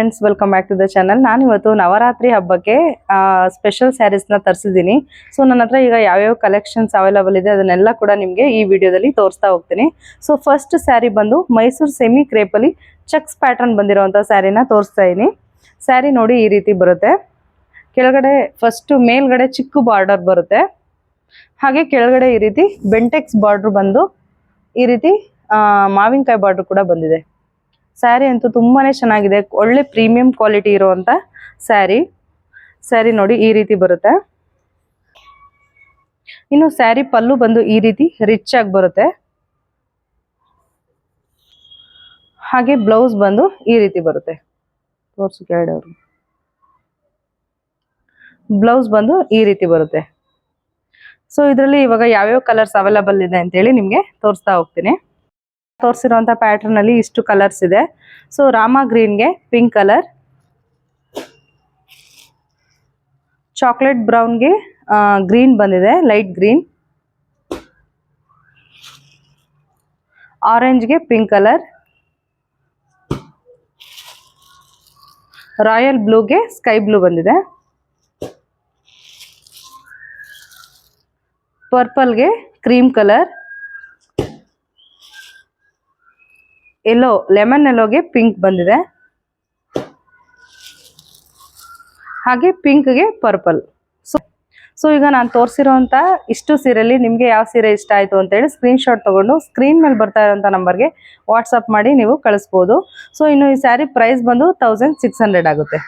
Friends welcome back to the channel ನಾನು ಇವತ್ತು ನವರಾತ್ರಿ ಹಬ್ಬಕ್ಕೆ ಸ್ಪೆಷಲ್ ಸ್ಯಾರೀಸ್ನ ತರಿಸಿದ್ದೀನಿ. ಸೊ ನನ್ನ ಹತ್ರ ಈಗ ಯಾವ್ಯಾವ ಕಲೆಕ್ಷನ್ಸ್ ಅವೈಲಬಲ್ ಇದೆ ಅದನ್ನೆಲ್ಲ ಕೂಡ ನಿಮಗೆ ಈ ವಿಡಿಯೋದಲ್ಲಿ ತೋರಿಸ್ತಾ ಹೋಗ್ತೀನಿ. ಸೊ ಫಸ್ಟ್ ಸ್ಯಾರಿ ಬಂದು ಮೈಸೂರು ಸೆಮಿ ಕ್ರೇಪಲ್ಲಿ ಚೆಕ್ಸ್ ಪ್ಯಾಟರ್ನ್ ಬಂದಿರೋವಂಥ ಸ್ಯಾರಿನ ತೋರಿಸ್ತಾ ಇದ್ದೀನಿ ಸ್ಯಾರಿ ನೋಡಿ ಈ ರೀತಿ ಬರುತ್ತೆ. ಕೆಳಗಡೆ ಫಸ್ಟ್ ಮೇಲ್ಗಡೆ ಚಿಕ್ಕ ಬಾರ್ಡರ್ ಬರುತ್ತೆ. ಹಾಗೆ ಕೆಳಗಡೆ ಈ ರೀತಿ ಬೆಂಟೆಕ್ಸ್ ಬಾರ್ಡ್ರ್ ಬಂದು ಈ ರೀತಿ ಮಾವಿನಕಾಯಿ ಬಾರ್ಡ್ರ್ ಕೂಡ ಬಂದಿದೆ. ಸ್ಯಾರಿ ಅಂತೂ ತುಂಬಾನೇ ಚೆನ್ನಾಗಿದೆ. ಒಳ್ಳೆ ಪ್ರೀಮಿಯಂ ಕ್ವಾಲಿಟಿ ಇರುವಂತ ಸ್ಯಾರಿ. ಸ್ಯಾರಿ ನೋಡಿ ಈ ರೀತಿ ಬರುತ್ತೆ. ಇನ್ನು ಸ್ಯಾರಿ ಪಲ್ಲು ಬಂದು ಈ ರೀತಿ ರಿಚ್ ಆಗಿ ಬರುತ್ತೆ. ಹಾಗೆ ಬ್ಲೌಸ್ ಬಂದು ಈ ರೀತಿ ಬರುತ್ತೆ. ತೋರ್ಸು ಬ್ಲೌಸ್ ಬಂದು ಈ ರೀತಿ ಬರುತ್ತೆ. ಸೊ ಇದರಲ್ಲಿ ಇವಾಗ ಯಾವ್ಯಾವ ಕಲರ್ಸ್ ಅವೈಲಬಲ್ ಇದೆ ಅಂತೇಳಿ ನಿಮಗೆ ತೋರಿಸ್ತಾ ಹೋಗ್ತೀನಿ. ತೋರಿಸಿರುವಂಥ ಪ್ಯಾಟರ್ನ್ ಅಲ್ಲಿ ಇಷ್ಟು ಕಲರ್ಸ್ ಇದೆ. ಸೊ ರಾಮ ಗ್ರೀನ್ಗೆ ಪಿಂಕ್ ಕಲರ್ ಚಾಕ್ಲೇಟ್ ಬ್ರೌನ್ಗೆ ಗ್ರೀನ್ ಬಂದಿದೆ ಲೈಟ್ ಗ್ರೀನ್ ಆರೆಂಜ್ಗೆ ಪಿಂಕ್ ಕಲರ್ ರಾಯಲ್ ಬ್ಲೂಗೆ ಸ್ಕೈ ಬ್ಲೂ ಬಂದಿದೆ. ಪರ್ಪಲ್ಗೆ ಕ್ರೀಮ್ ಕಲರ್ ಎಲ್ಲೋ ಲೆಮನ್ ಎಲ್ಲೋಗೆ ಪಿಂಕ್ ಬಂದಿದೆ. ಹಾಗೆ ಪಿಂಕ್ಗೆ ಪರ್ಪಲ್ ಸೊ ಸೊ ಈಗ ನಾನು ತೋರಿಸಿರೋಂಥ ಇಷ್ಟು ಸೀರೆಯಲ್ಲಿ ನಿಮಗೆ ಯಾವ ಸೀರೆ ಇಷ್ಟ ಆಯಿತು ಅಂತೇಳಿ ಸ್ಕ್ರೀನ್ಶಾಟ್ ತೊಗೊಂಡು ಸ್ಕ್ರೀನ್ ಮೇಲೆ ಬರ್ತಾ ಇರೋಂಥ ನಂಬರ್ಗೆ ವಾಟ್ಸಪ್ ಮಾಡಿ ನೀವು ಕಳಿಸ್ಬೋದು. ಸೊ ಇನ್ನು ಈ ಸ್ಯಾರಿ ಪ್ರೈಸ್ ಬಂದು ತೌಸಂಡ್ ಸಿಕ್ಸ್ ಹಂಡ್ರೆಡ್ ಆಗುತ್ತೆ.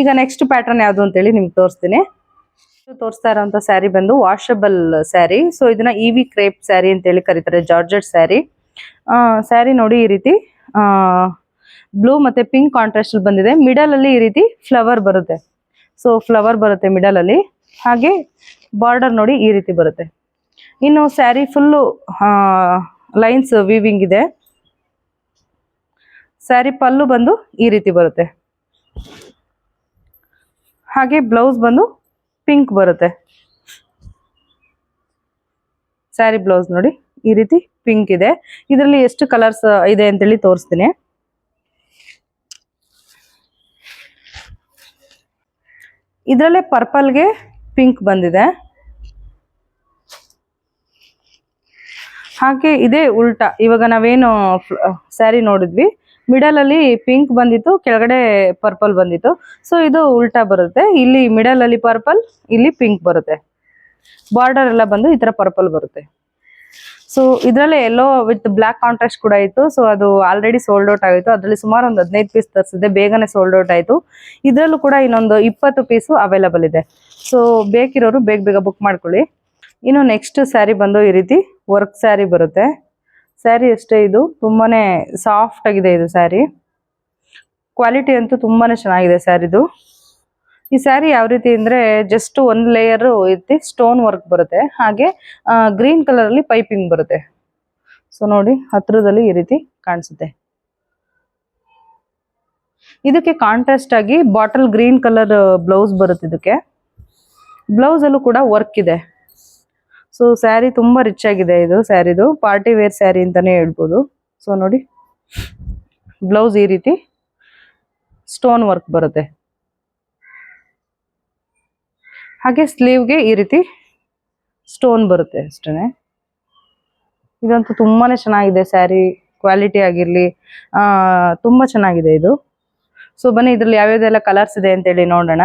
ಈಗ ನೆಕ್ಸ್ಟ್ ಪ್ಯಾಟರ್ನ್ ಯಾವುದು ಅಂತೇಳಿ ನಿಮ್ಗೆ ತೋರಿಸ್ತೀನಿ. ತೋರಿಸ್ತಾ ಇರೋಂಥ ಸ್ಯಾರಿ ಬಂದು ವಾಷಬಲ್ ಸ್ಯಾರಿ ಸೊ ಇದನ್ನ ಇ ವಿ ಕ್ರೇಪ್ ಸ್ಯಾರಿ ಅಂತೇಳಿ ಕರೀತಾರೆ ಜಾರ್ಜೆಟ್ ಸ್ಯಾರಿ ಸ್ಯಾರಿ ನೋಡಿ ಈ ರೀತಿ ಬ್ಲೂ ಮತ್ತೆ ಪಿಂಕ್ ಕಾಂಟ್ರಾಸ್ಟ್ ಬಂದಿದೆ. ಮಿಡಲ್ ಅಲ್ಲಿ ಈ ರೀತಿ ಫ್ಲವರ್ ಬರುತ್ತೆ. ಸೊ ಫ್ಲವರ್ ಬರುತ್ತೆ ಮಿಡಲ್ ಅಲ್ಲಿ. ಹಾಗೆ ಬಾರ್ಡರ್ ನೋಡಿ ಈ ರೀತಿ ಬರುತ್ತೆ. ಇನ್ನು ಸ್ಯಾರಿ ಫುಲ್ಲು ಲೈನ್ಸ್ ವೀವಿಂಗ್ ಇದೆ. ಸ್ಯಾರಿ ಪಲ್ಲು ಬಂದು ಈ ರೀತಿ ಬರುತ್ತೆ. ಹಾಗೆ ಬ್ಲೌಸ್ ಬಂದು ಪಿಂಕ್ ಬರುತ್ತೆ. ಸ್ಯಾರಿ ಬ್ಲೌಸ್ ನೋಡಿ ಈ ರೀತಿ ಪಿಂಕ್ ಇದೆ. ಇದರಲ್ಲಿ ಎಷ್ಟು ಕಲರ್ಸ್ ಇದೆ ಅಂತೇಳಿ ತೋರಿಸ್ತೀನಿ. ಇದರಲ್ಲೇ ಪರ್ಪಲ್ಗೆ ಪಿಂಕ್ ಬಂದಿದೆ. ಹಾಗೆ ಇದೇ ಉಲ್ಟಾ. ಇವಾಗ ನಾವೇನು ಸ್ಯಾರಿ ನೋಡಿದ್ವಿ. ಮಿಡಲ್ ಅಲ್ಲಿ ಪಿಂಕ್ ಬಂದಿತ್ತು, ಕೆಳಗಡೆ ಪರ್ಪಲ್ ಬಂದಿತ್ತು. ಸೊ ಇದು ಉಲ್ಟಾ ಬರುತ್ತೆ. ಇಲ್ಲಿ ಮಿಡಲ್ ಅಲ್ಲಿ ಪರ್ಪಲ್ ಇಲ್ಲಿ ಪಿಂಕ್ ಬರುತ್ತೆ. ಬಾರ್ಡರ್ ಎಲ್ಲ ಬಂದು ಈ ತರ ಪರ್ಪಲ್ ಬರುತ್ತೆ. ಸೊ ಇದರಲ್ಲೇ ಎಲ್ಲೋ ವಿತ್ ಬ್ಲಾಕ್ ಕಾಂಟ್ರಾಸ್ಟ್ ಕೂಡ ಇತ್ತು. ಸೊ ಅದು ಆಲ್ರೆಡಿ ಸೋಲ್ಡ್ ಔಟ್ ಆಗಿತ್ತು. ಅದರಲ್ಲಿ ಸುಮಾರು ಒಂದು ಹದಿನೈದು ಪೀಸ್ ತರಿಸಿದೆ ಬೇಗನೆ ಸೋಲ್ಡ್ ಔಟ್ ಆಯಿತು. ಇದರಲ್ಲೂ ಕೂಡ ಇನ್ನೊಂದು ಇಪ್ಪತ್ತು ಪೀಸು ಅವೈಲಬಲ್ ಇದೆ. ಸೊ ಬೇಕಿರೋರು ಬೇಗ ಬೇಗ ಬುಕ್ ಮಾಡ್ಕೊಳ್ಳಿ. ಇನ್ನು ನೆಕ್ಸ್ಟ್ ಸ್ಯಾರಿ ಬಂದು ಈ ರೀತಿ ವರ್ಕ್ ಸ್ಯಾರಿ ಬರುತ್ತೆ. ಸ್ಯಾರಿ ಅಷ್ಟೇ ಇದು. ತುಂಬಾನೇ ಸಾಫ್ಟ್ ಆಗಿದೆ ಇದು ಸ್ಯಾರಿ ಕ್ವಾಲಿಟಿ ಅಂತೂ ತುಂಬಾನೇ ಚೆನ್ನಾಗಿದೆ ಸ್ಯಾರಿದು ಈ ಸ್ಯಾರಿ ಯಾವ ರೀತಿ ಅಂದ್ರೆ ಜಸ್ಟ್ ಒಂದ್ ಲೇಯರ್ ಇರ್ತಿ ಸ್ಟೋನ್ ವರ್ಕ್ ಬರುತ್ತೆ. ಹಾಗೆ ಗ್ರೀನ್ ಕಲರ್ ಅಲ್ಲಿ ಪೈಪಿಂಗ್ ಬರುತ್ತೆ. ಸೊ ನೋಡಿ, ಹತ್ರದಲ್ಲಿ ಈ ರೀತಿ ಕಾಣಿಸುತ್ತೆ. ಇದಕ್ಕೆ ಕಾಂಟ್ರಾಸ್ಟ್ ಆಗಿ ಬಾಟಲ್ ಗ್ರೀನ್ ಕಲರ್ ಬ್ಲೌಸ್ ಬರುತ್ತೆ ಇದಕ್ಕೆ. ಬ್ಲೌಸ್ ಅಲ್ಲೂ ಕೂಡ ವರ್ಕ್ ಇದೆ. ಸೊ ಸ್ಯಾರಿ ತುಂಬಾ ರಿಚ್ ಆಗಿದೆ ಇದು, ಸ್ಯಾರಿದು. ಪಾರ್ಟಿ ವೇರ್ ಸ್ಯಾರಿ ಅಂತಾನೆ ಹೇಳ್ಬೋದು. ಸೊ ನೋಡಿ ಬ್ಲೌಸ್ ಈ ರೀತಿ ಸ್ಟೋನ್ ವರ್ಕ್ ಬರುತ್ತೆ. ಹಾಗೆ ಸ್ಲೀವ್ಗೆ ಈ ರೀತಿ ಸ್ಟೋನ್ ಬರುತ್ತೆ ಅಷ್ಟೇ ಇದಂತೂ ತುಂಬಾ ಚೆನ್ನಾಗಿದೆ ಸ್ಯಾರಿ ಕ್ವಾಲಿಟಿ ಆಗಿರಲಿ ತುಂಬ ಚೆನ್ನಾಗಿದೆ ಇದು. ಸೊ ಬನ್ನಿ, ಇದರಲ್ಲಿ ಯಾವ್ಯಾವ್ದೆಲ್ಲ ಕಲರ್ಸ್ ಇದೆ ಅಂತೇಳಿ ನೋಡೋಣ.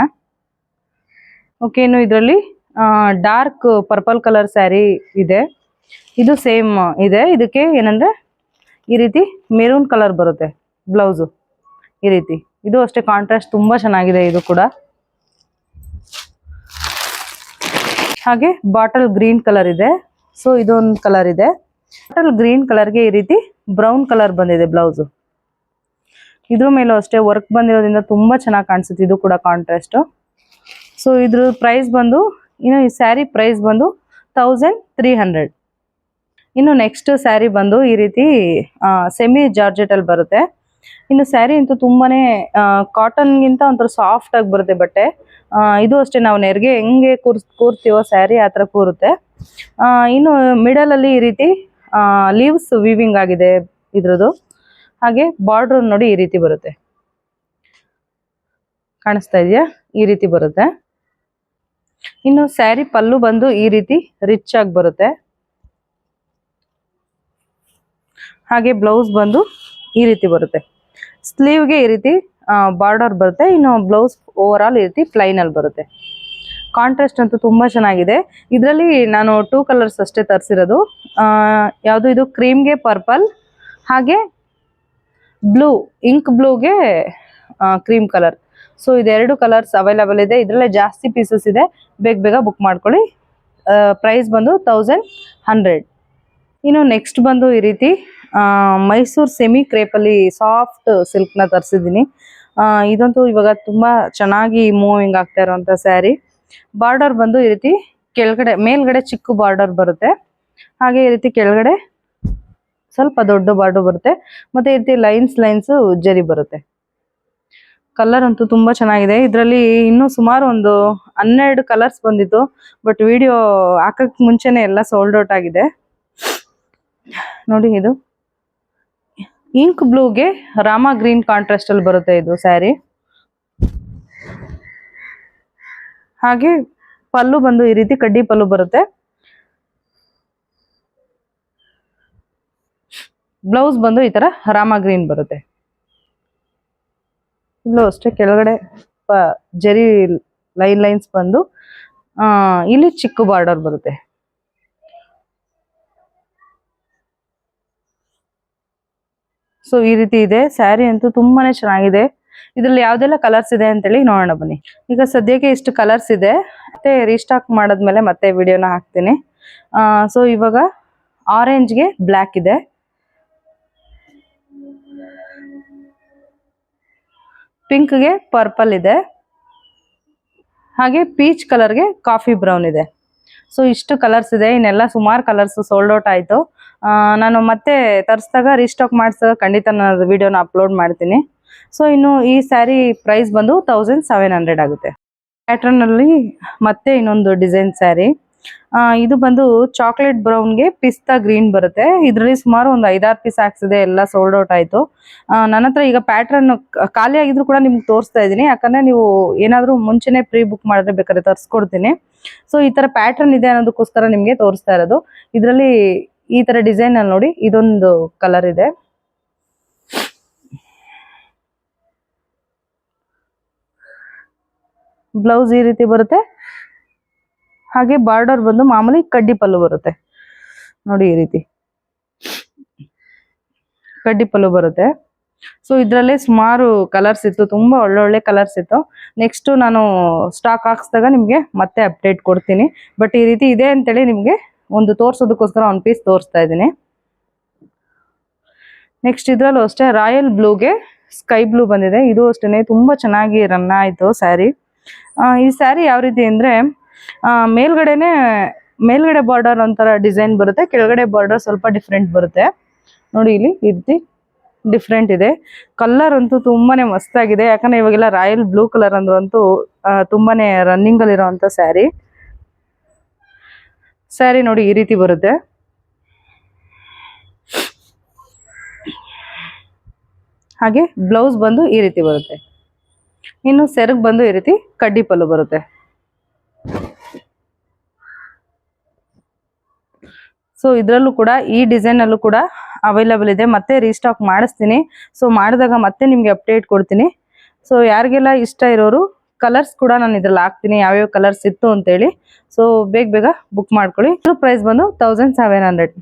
ಓಕೆ ಇನ್ನು ಇದರಲ್ಲಿ ಡಾರ್ಕ್ ಪರ್ಪಲ್ ಕಲರ್ ಸ್ಯಾರಿ ಇದೆ. ಇದು ಸೇಮ್ ಇದೆ. ಇದಕ್ಕೆ ಏನಂದ್ರೆ, ಈ ರೀತಿ ಮೆರೂನ್ ಕಲರ್ ಬರುತ್ತೆ ಬ್ಲೌಸು ಈ ರೀತಿ. ಇದು ಅಷ್ಟೇ ಕಾಂಟ್ರಾಸ್ಟ್ ತುಂಬ ಚೆನ್ನಾಗಿದೆ ಇದು ಕೂಡ. ಹಾಗೆ ಬಾಟಲ್ ಗ್ರೀನ್ ಕಲರ್ ಇದೆ. ಸೊ ಇದೊಂದು ಕಲರ್ ಇದೆ. ಬಾಟಲ್ ಗ್ರೀನ್ ಕಲರ್ಗೆ ಈ ರೀತಿ ಬ್ರೌನ್ ಕಲರ್ ಬಂದಿದೆ ಬ್ಲೌಸು. ಇದ್ರ ಮೇಲೂ ಅಷ್ಟೇ ವರ್ಕ್ ಬಂದಿರೋದ್ರಿಂದ ತುಂಬಾ ಚೆನ್ನಾಗಿ ಕಾಣಿಸುತ್ತೆ. ಇದು ಕೂಡ ಕಾಂಟ್ರಾಸ್ಟ್. ಸೊ ಇದ್ರ ಪ್ರೈಸ್ ಬಂದು, ಇನ್ನು ಈ ಸ್ಯಾರಿ ಪ್ರೈಸ್ ಬಂದು ತೌಸಂಡ್ ತ್ರೀ ಹಂಡ್ರೆಡ್ ಇನ್ನು ನೆಕ್ಸ್ಟ್ ಸ್ಯಾರಿ ಬಂದು ಈ ರೀತಿ ಸೆಮಿ ಜಾರ್ಜೆಟ್ ಅಲ್ಲಿ ಬರುತ್ತೆ. ಇನ್ನು ಸ್ಯಾರಿ ಅಂತೂ ತುಂಬಾನೇ ಕಾಟನ್ಗಿಂತ ಒಂಥರ ಸಾಫ್ಟ್ ಆಗಿ ಬರುತ್ತೆ ಬಟ್ಟೆ. ಇದು ಅಷ್ಟೇ, ನಾವು ನೆರಿಗೆ ಹೆಂಗೆ ಕೂರ್ಸ್, ಕೂರ್ತೀವೋ ಸ್ಯಾರಿ ಆ ಥರ ಕೂರುತ್ತೆ. ಇನ್ನು ಮಿಡಲ್ ಅಲ್ಲಿ ಈ ರೀತಿ ಲೀವ್ಸ್ ವೀವಿಂಗ್ ಆಗಿದೆ ಇದ್ರದ್ದು. ಹಾಗೆ ಬಾರ್ಡರ್ ನೋಡಿ ಈ ರೀತಿ ಬರುತ್ತೆ. ಕಾಣಿಸ್ತಾ ಇದೆಯಾ? ಈ ರೀತಿ ಬರುತ್ತೆ. ಇನ್ನು ಸ್ಯಾರಿ ಪಲ್ಲು ಬಂದು ಈ ರೀತಿ ರಿಚ್ ಆಗಿ ಬರುತ್ತೆ. ಹಾಗೆ ಬ್ಲೌಸ್ ಬಂದು ಈ ರೀತಿ ಬರುತ್ತೆ. ಸ್ಲೀವ್ಗೆ ಈ ರೀತಿ ಬಾರ್ಡರ್ ಬರುತ್ತೆ. ಇನ್ನು ಬ್ಲೌಸ್ ಓವರ್ ಆಲ್ ಈ ರೀತಿ ಫ್ಲೈನಲ್ಲಿ ಬರುತ್ತೆ. ಕಾಂಟ್ರಾಸ್ಟ್ ಅಂತೂ ತುಂಬ ಚೆನ್ನಾಗಿದೆ. ಇದರಲ್ಲಿ ನಾನು ಟೂ ಕಲರ್ಸ್ ಅಷ್ಟೇ ತರಿಸಿರೋದು. ಯಾವುದು ಇದು? ಕ್ರೀಮ್ಗೆ ಪರ್ಪಲ್ ಹಾಗೆ ಬ್ಲೂ ಇಂಕ್ ಬ್ಲೂಗೆ ಕ್ರೀಮ್ ಕಲರ್ ಸೊ ಇದೆರಡು ಕಲರ್ಸ್ ಅವೈಲಬಲ್ ಇದೆ. ಇದರಲ್ಲೇ ಜಾಸ್ತಿ ಪೀಸಸ್ ಇದೆ. ಬೇಗ ಬೇಗ ಬುಕ್ ಮಾಡ್ಕೊಳ್ಳಿ. ಪ್ರೈಸ್ ಬಂದು ತೌಸಂಡ್ ಹಂಡ್ರೆಡ್ ಇನ್ನು ನೆಕ್ಸ್ಟ್ ಬಂದು ಈ ರೀತಿ ಮೈಸೂರು ಸೆಮಿ ಕ್ರೇಪಲ್ಲಿ ಸಾಫ್ಟ್ ಸಿಲ್ಕ್ನ ತರಿಸಿದ್ದೀನಿ. ಇದಂತೂ ಇವಾಗ ತುಂಬ ಚೆನ್ನಾಗಿ ಮೂವಿಂಗ್ ಆಗ್ತಾ ಇರುವಂಥ ಸ್ಯಾರಿ ಬಾರ್ಡರ್ ಬಂದು ಈ ರೀತಿ ಕೆಳಗಡೆ, ಮೇಲ್ಗಡೆ ಚಿಕ್ಕ ಬಾರ್ಡರ್ ಬರುತ್ತೆ. ಹಾಗೆ ಈ ರೀತಿ ಕೆಳಗಡೆ ಸ್ವಲ್ಪ ದೊಡ್ಡ ಬಾರ್ಡರ್ ಬರುತ್ತೆ. ಮತ್ತೆ ಈ ರೀತಿ ಲೈನ್ಸ್ ಲೈನ್ಸ್ ಜರಿ ಬರುತ್ತೆ. ಕಲರ್ ಅಂತೂ ತುಂಬಾ ಚೆನ್ನಾಗಿದೆ. ಇದರಲ್ಲಿ ಇನ್ನೂ ಸುಮಾರು ಒಂದು ಹನ್ನೆರಡು ಕಲರ್ಸ್ ಬಂದಿತ್ತು ಬಟ್ ವಿಡಿಯೋ ಹಾಕಕ್ ಮುಂಚೆನೆ ಎಲ್ಲ ಸೋಲ್ಡ್ ಔಟ್ ಆಗಿದೆ. ನೋಡಿ ಇದು. ಇಂಕ್ ಬ್ಲೂಗೆ ರಾಮ ಗ್ರೀನ್ ಕಾಂಟ್ರಾಸ್ಟ್ ಅಲ್ಲಿ ಬರುತ್ತೆ ಇದು ಸ್ಯಾರಿ ಹಾಗೆ ಪಲ್ಲು ಬಂದು ಈ ರೀತಿ ಕಡ್ಡಿ ಪಲ್ಲು ಬರುತ್ತೆ. ಬ್ಲೌಸ್ ಬಂದು ಈ ತರ ರಾಮ ಗ್ರೀನ್ ಬರುತ್ತೆ. ಇಲ್ಲೂ ಅಷ್ಟೇ ಕೆಳಗಡೆ ಜರಿ ಲೈನ್ ಲೈನ್ಸ್ ಬಂದು ಇಲ್ಲಿ ಚಿಕ್ಕ ಬಾರ್ಡರ್ ಬರುತ್ತೆ. ಸೊ ಈ ರೀತಿ ಇದೆ. ಸ್ಯಾರಿ ಅಂತೂ ತುಂಬಾನೇ ಚೆನ್ನಾಗಿದೆ. ಇದ್ರಲ್ಲಿ ಯಾವ್ದೆಲ್ಲ ಕಲರ್ಸ್ ಇದೆ ಅಂತೇಳಿ ನೋಡೋಣ ಬನ್ನಿ. ಈಗ ಸದ್ಯಕ್ಕೆ ಇಷ್ಟು ಕಲರ್ಸ್ ಇದೆ. ಮತ್ತೆ ರೀಸ್ಟಾಕ್ ಮಾಡಿದ್ಮೇಲೆ ಮತ್ತೆ ವಿಡಿಯೋನ ಹಾಕ್ತೀನಿ. ಸೊ ಇವಾಗ ಆರೆಂಜ್ಗೆ ಬ್ಲ್ಯಾಕ್ ಇದೆ. ಪಿಂಕ್ಗೆ ಪರ್ಪಲ್ ಇದೆ. ಹಾಗೆ ಪೀಚ್ ಕಲರ್ಗೆ ಕಾಫಿ ಬ್ರೌನ್ ಇದೆ. ಸೊ ಇಷ್ಟು ಕಲರ್ಸ್ ಇದೆ. ಇನ್ನೆಲ್ಲ ಸುಮಾರು ಕಲರ್ಸ್ ಸೋಲ್ಡ್ ಔಟ್ ಆಯಿತು. ನಾನು ಮತ್ತೆ ತರಿಸಿದಾಗ ರೀಸ್ಟಾಕ್ ಮಾಡಿಸಿದಾಗ ಖಂಡಿತ ನಾನು ವಿಡಿಯೋನ ಅಪ್ಲೋಡ್ ಮಾಡ್ತೀನಿ. ಸೊ ಇನ್ನು ಈ ಸ್ಯಾರಿ ಪ್ರೈಸ್ ಬಂದು ತೌಸಂಡ್ ಸೆವೆನ್ ಹಂಡ್ರೆಡ್ ಆಗುತ್ತೆ. ಪ್ಯಾಟ್ರನ್ ಅಲ್ಲಿ ಮತ್ತೆ ಇನ್ನೊಂದು ಡಿಸೈನ್ ಸ್ಯಾರಿ ಇದು ಬಂದು ಚಾಕ್ಲೇಟ್ ಬ್ರೌನ್ಗೆ ಪಿಸ್ತಾ ಗ್ರೀನ್ ಬರುತ್ತೆ. ಇದರಲ್ಲಿ ಸುಮಾರು ಒಂದು ಐದಾರು ಪೀಸ್ ಹಾಕ್ಸಿದೆ ಎಲ್ಲ ಸೋಲ್ಡ್ ಔಟ್ ಆಯಿತು. ನನ್ನ ಹತ್ರ ಈಗ ಪ್ಯಾಟ್ರನ್ ಖಾಲಿ ಆಗಿದ್ರು ಕೂಡ ನಿಮ್ಗೆ ತೋರಿಸ್ತಾ ಇದ್ದೀನಿ. ಯಾಕಂದರೆ ನೀವು ಏನಾದರೂ ಮುಂಚೆನೇ ಪ್ರೀ ಬುಕ್ ಮಾಡಿದ್ರೆ ಬೇಕಾದ್ರೆ ತರಿಸ್ಕೊಡ್ತೀನಿ. ಸೊ ಈ ತರ ಪ್ಯಾಟರ್ನ್ ಇದೆ ಅನ್ನೋದಕ್ಕೋಸ್ಕರ ನಿಮಗೆ ತೋರಿಸ್ತಾ ಇರೋದು. ಇದರಲ್ಲಿ ಈ ತರ ಡಿಸೈನ್ ಅಲ್ಲಿ ನೋಡಿ, ಇದೊಂದು ಕಲರ್ ಇದೆ. ಬ್ಲೌಸ್ ಈ ರೀತಿ ಬರುತ್ತೆ. ಹಾಗೆ ಬಾರ್ಡರ್ ಬಂದು ಮಾಮೂಲಿ ಕಡ್ಡಿ ಪಲ್ಲು ಬರುತ್ತೆ. ನೋಡಿ ಈ ರೀತಿ. ಕಡ್ಡಿ ಪಲ್ಲು ಬರುತ್ತೆ. ಸೊ ಇದರಲ್ಲೇ ಸುಮಾರು ಕಲರ್ಸ್ ಇತ್ತು, ತುಂಬಾ ಒಳ್ಳೊಳ್ಳೆ ಕಲರ್ಸ್ ಇತ್ತು. ನೆಕ್ಸ್ಟ್ ನಾನು ಸ್ಟಾಕ್ ಹಾಕ್ಸ್ದಾಗ ನಿಮಗೆ ಮತ್ತೆ ಅಪ್ಡೇಟ್ ಕೊಡ್ತೀನಿ. ಬಟ್ ಈ ರೀತಿ ಇದೆ ಅಂತೇಳಿ ನಿಮಗೆ ಒಂದು ತೋರಿಸೋದಕ್ಕೋಸ್ಕರ ಒಂದು ಪೀಸ್ ತೋರಿಸ್ತಾ ಇದ್ದೀನಿ. ನೆಕ್ಸ್ಟ್ ಇದ್ರಲ್ಲೂ ಅಷ್ಟೇ ರಾಯಲ್ ಬ್ಲೂಗೆ ಸ್ಕೈ ಬ್ಲೂ ಬಂದಿದೆ. ಇದು ಅಷ್ಟೇ ತುಂಬಾ ಚೆನ್ನಾಗಿ ರನ್ ಆಯಿತು ಸ್ಯಾರಿ ಈ ಸ್ಯಾರಿ ಯಾವ ರೀತಿ ಅಂದ್ರೆ ಮೇಲ್ಗಡೆನೆ, ಮೇಲ್ಗಡೆ ಬಾರ್ಡರ್ ಒಂಥರ ಡಿಸೈನ್ ಬರುತ್ತೆ, ಕೆಳಗಡೆ ಬಾರ್ಡರ್ ಸ್ವಲ್ಪ ಡಿಫ್ರೆಂಟ್ ಬರುತ್ತೆ. ನೋಡಿ ಇಲ್ಲಿ ಈ ರೀತಿ ಡಿಫ್ರೆಂಟ್ ಇದೆ. ಕಲರ್ ಅಂತೂ ತುಂಬಾನೇ ಮಸ್ತಾಗಿದೆ. ಯಾಕಂದ್ರೆ ಇವಾಗೆಲ್ಲ ರಾಯಲ್ ಬ್ಲೂ ಕಲರ್ ಅಂದ್ರೆ ಅಂತೂ ಆ, ತುಂಬಾನೇ ರನ್ನಿಂಗ್ ಅಲ್ಲಿ ಇರುವಂತ ಸ್ಯಾರಿ ಸ್ಯಾರಿ ನೋಡಿ ಈ ರೀತಿ ಬರುತ್ತೆ. ಹಾಗೆ ಬ್ಲೌಸ್ ಬಂದು ಈ ರೀತಿ ಬರುತ್ತೆ. ಇನ್ನು ಸೆರಗ್ ಬಂದು ಈ ರೀತಿ ಕಡ್ಡಿ ಪಲ್ಲು ಬರುತ್ತೆ. ಸೊ ಇದರಲ್ಲೂ ಕೂಡ ಈ ಡಿಸೈನ್ ಅಲ್ಲೂ ಕೂಡ ಅವೈಲಬಲ್ ಇದೆ. ಮತ್ತೆ ರೀಸ್ಟಾಕ್ ಮಾಡಿಸ್ತೀನಿ. ಸೊ ಮಾಡಿದಾಗ ಮತ್ತೆ ನಿಮ್ಗೆ ಅಪ್ಡೇಟ್ ಕೊಡ್ತೀನಿ. ಸೊ ಯಾರಿಗೆಲ್ಲ ಇಷ್ಟ ಇರೋರು ಕಲರ್ಸ್ ಕೂಡ ನಾನು ಇದ್ರಲ್ಲಿ ಹಾಕ್ತೀನಿ. ಯಾವ್ಯಾವ ಕಲರ್ಸ್ ಇತ್ತು ಅಂತೇಳಿ. ಸೊ ಬೇಗ ಬೇಗ ಬುಕ್ ಮಾಡ್ಕೊಳ್ಳಿ. ಇದ್ರ ಪ್ರೈಸ್ ಬಂದು ತೌಸಂಡ್ ಸೆವೆನ್ ಹಂಡ್ರೆಡ್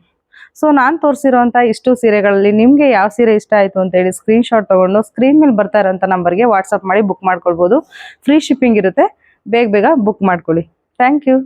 ಸೊ ನಾನು ತೋರಿಸಿರುವಂಥ ಇಷ್ಟು ಸೀರೆಗಳಲ್ಲಿ ನಿಮಗೆ ಯಾವ ಸೀರೆ ಇಷ್ಟ ಆಯಿತು ಅಂತೇಳಿ ಸ್ಕ್ರೀನ್ ಶಾಟ್ ತೊಗೊಂಡು ಸ್ಕ್ರೀನ್ ಮೇಲೆ ಬರ್ತಾ ಇರೋಂಥ ನಂಬರ್ಗೆ ವಾಟ್ಸಪ್ ಮಾಡಿ ಬುಕ್ ಮಾಡ್ಕೊಳ್ಬೋದು. ಫ್ರೀ ಶಿಪ್ಪಿಂಗ್ ಇರುತ್ತೆ. ಬೇಗ ಬೇಗ ಬುಕ್ ಮಾಡ್ಕೊಳ್ಳಿ. Thank you